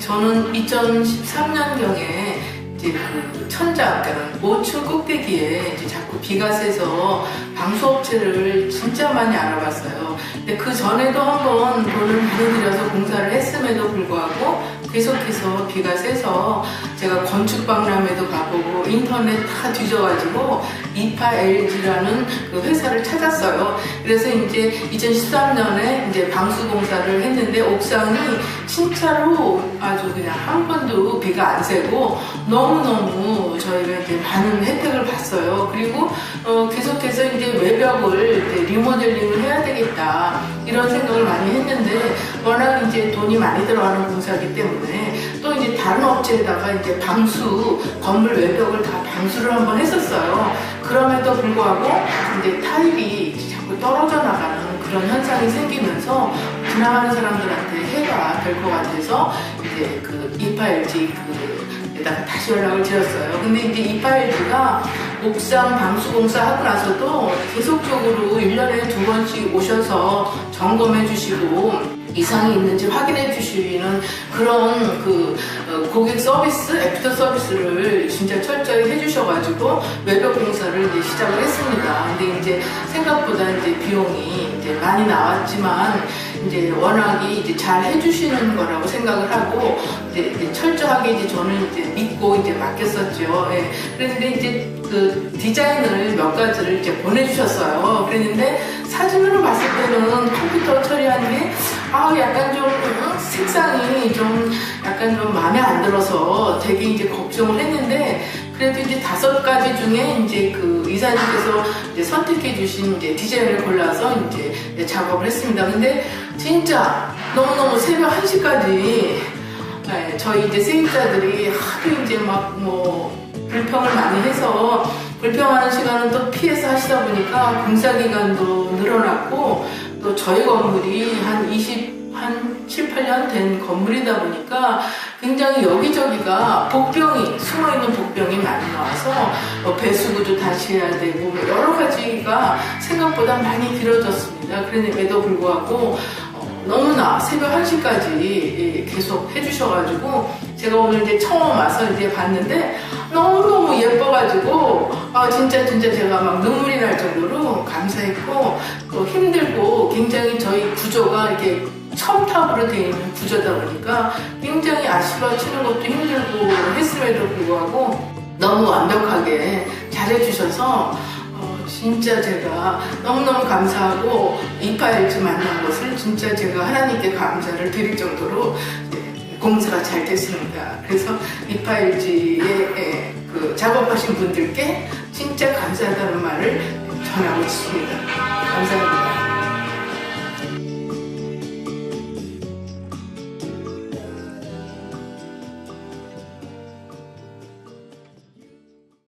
저는 2013년경에 이제 그 천장, 그러니까 5층 꼭대기에 이제 자꾸 비가 새서 방수업체를 진짜 많이 알아봤어요. 근데 그 전에도 한번 돈을 들여서 공사를 했음에도 불구하고 계속해서 비가 새서 제가 건축박람회도 가보고 인터넷 다 뒤져가지고 이파 LG라는 그 회사를 찾았어요. 그래서 이제 2013년에 이제 방수 공사를 했는데 옥상이 진짜로 아주 그냥 한 번도 비가 안 새고 너무너무 저희가 이제 많은 혜택을 봤어요. 그리고 어, 계속해서 이제 외벽을 이제 리모델링을 해야 되겠다 이런 생각을 많이 했는데 워낙 이제 돈이 많이 들어가는 공사기 때문에 또 이제 다른 업체에다가 이제 방수 건물 외벽을 다 방수를 한번 했었어요. 그럼에도 불구하고 이제 타일이 자꾸 떨어져 나가는 그런 현상이 생기면서 지나가는 사람들한테 해가 될 것 같아서 이제 그 이파일지 그에다가 다시 연락을 드렸어요. 근데 이제 이파일지가 옥상 방수공사 하고 나서도 계속적으로 1년에 두 번씩 오셔서 점검해 주시고 이상이 있는지 확인해 주시는 그런 그 어, 고객 서비스, 애프터 서비스를 진짜 철저히 해주셔가지고 외벽 공사를 이제 시작을 했습니다. 근데 이제 생각보다 이제 비용이 이제 많이 나왔지만 이제 워낙이 이제 잘 해주시는 거라고 생각을 하고 이제, 이제 철저하게 이제 저는 이제 믿고 이제 맡겼었죠. 예. 그런데 이제 그 디자인을 몇 가지를 이제 보내주셨어요. 그랬는데 사진으로 봤을 때는 컴퓨터 처리한 게 아, 약간 좀 어, 색상이 좀 약간 좀 마음에 안 들어서 되게 이제 걱정을 했는데 그래도 이제 다섯 가지 중에 이제 그 이사님께서 이제 선택해 주신 이제 디자인을 골라서 이제 작업을 했습니다. 근데 진짜 너무너무 새벽 1시까지 네, 저희 이제 세입자들이 하도 이제 막 뭐 불평을 많이 해서 불평하는 시간은 또 피해서 하시다 보니까 공사 기간도 늘어났고 또 저희 건물이 한 20, 한 7, 8년 된 건물이다 보니까 굉장히 여기저기가 복병이, 숨어있는 복병이 많이 나와서 뭐 배수구도 다시 해야 되고 뭐 여러 가지가 생각보다 많이 길어졌습니다. 그럼에도 불구하고 어, 너무나 새벽 1시까지 계속 해주셔가지고 제가 오늘 이제 처음 와서 이제 봤는데 너무너무 예뻐가지고 아 진짜 진짜 제가 막 눈물이 날 정도로 감사했고 또 힘들고 굉장히 저희 구조가 이렇게 첨탑으로 되어 있는 구조다 보니까 굉장히 아쉬워치는 것도 힘들고 했음에도 불구하고 너무 완벽하게 잘해주셔서 어, 진짜 제가 너무너무 감사하고 이파일즈 만난 것을 진짜 제가 하나님께 감사를 드릴 정도로 공사가 잘 됐습니다. 그래서 이파일지에 그 작업하신 분들께 진짜 감사하다는 말을 전하고 있습니다. 감사합니다.